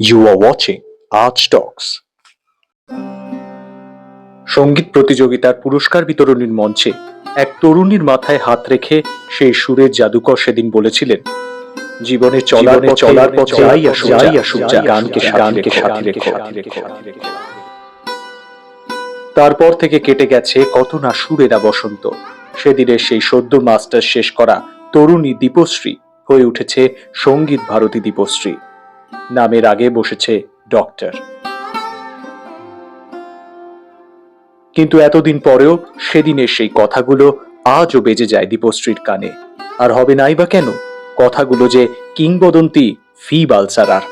You are watching Arch Talks. সংগীত প্রতিযোগিতার পুরস্কার বিতরণীর মঞ্চে এক তরুণীর মাথায় হাত রেখে সেই সুরের জাদুকর সেদিন বলেছিলেন জীবনে চলার চলার পথে যাই আসুক যাই আসুক গানকে গানকে সাথে রেখো তারপর থেকে কেটে গেছে কত না সুরেরা বসন্ত। সেদিনের সেই সদ্য মাস্টার শেষ করা তরুণী দীপশ্রী হয়ে উঠেছে সংগীত ভারতী দীপশ্রী। নামের আগে বসেছে ডক্টর। কিন্তু এতদিন পরেও সেদিনের সেই কথাগুলো আজও বেজে যায় দীপশ্রীর কানে। আর হবে নাই বা কেন? কথাগুলো যে কিংবদন্তি ফি বালসারার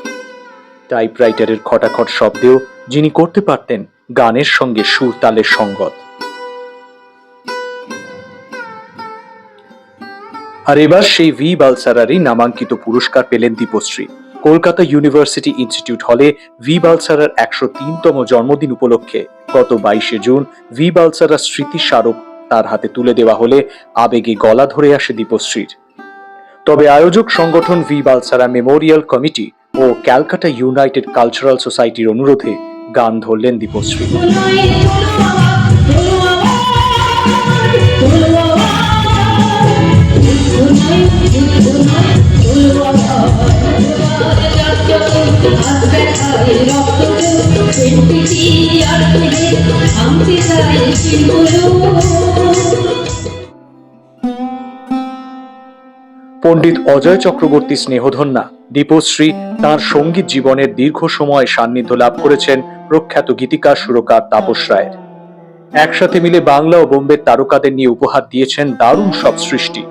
টাইপরাইটারের খটাখট শব্দেও যিনি করতে পারতেন গানের সঙ্গে সুর তালের সঙ্গত। আর এবার সেই ভি বালসারারই নামাঙ্কিত পুরস্কার পেলেন দীপশ্রী। কলকাতা ইউনিভার্সিটি ইনস্টিটিউট হলে ভি বালসারার একশো তিনতম জন্মদিন উপলক্ষে গত বাইশে জুন ভি বালসারার স্মৃতি স্মারক তার হাতে তুলে দেওয়া হলে আবেগে গলা ধরে আসে দীপশ্রীর। তবে আয়োজক সংগঠন ভি বালসারা মেমোরিয়াল কমিটি ও ক্যালকাটা ইউনাইটেড কালচারাল সোসাইটির অনুরোধে গান ধরলেন দীপশ্রী। পণ্ডিত অজয় চক্রবর্তী স্নেহধন্যা, দীপশ্রী তার সংগীত জীবনের দীর্ঘ সময় সান্নিধ্য লাভ করেছেন প্রখ্যাত গীতিকার সুরকার তাপস রায়ের। একসাথে মিলে বাংলা ও বোম্বের তারকাদের নিয়ে উপহার দিয়েছেন দারুণ সব সৃষ্টি।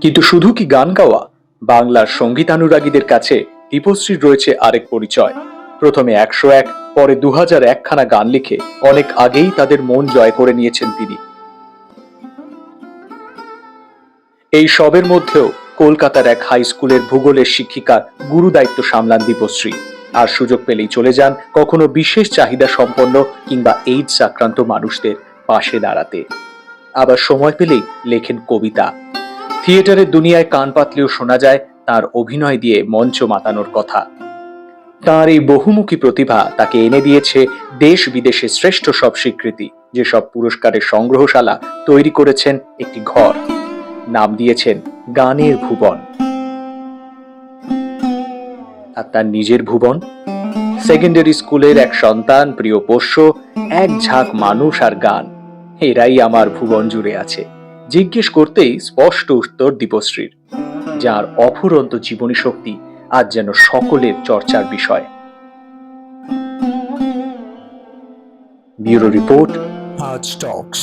কিন্তু শুধু কি গান গাওয়া বাংলার সঙ্গীতানুরাগীদের কাছে দীপশ্রীর রয়েছে আরেক পরিচয়। প্রথমে একশো এক, পরে দু হাজার একখানা গান লিখে অনেক আগেই তাদের মন জয় করে নিয়েছেন তিনি। এই সবের মধ্যেও কলকাতার এক হাই স্কুলের ভূগোলের শিক্ষিকার গুরু দায়িত্ব সামলান দীপশ্রী। আর সুযোগ পেলেই চলে যান কখনো বিশেষ চাহিদা সম্পন্ন কিংবা এইডস আক্রান্ত মানুষদের পাশে দাঁড়াতে। আবার সময় পেলেই লেখেন কবিতা। থিয়েটারের দুনিয়ায় কান পাতলেও শোনা যায় তার অভিনয় দিয়ে মঞ্চ মাতানোর কথা। তার এই বহুমুখী প্রতিভা তাকে এনে দিয়েছে দেশ বিদেশে শ্রেষ্ঠ সব স্বীকৃতি, যেসব পুরস্কারের সংগ্রহশালা তৈরি করেছেন একটি ঘর। নাম দিয়েছেন গানের ভুবন। আর তার নিজের ভুবন? সেকেন্ডারি স্কুলের এক সন্তান, প্রিয় পোষ্য, এক ঝাঁক মানুষ আর গান। এরাই আমার ভুবন জুড়ে আছে। জিজ্ঞেস করতেই স্পষ্ট উত্তর দীপশ্রীর, যার অফুরন্ত জীবনী শক্তি আজ যেন সকলের চর্চার বিষয়। ব্যুরো রিপোর্ট আজ টক্স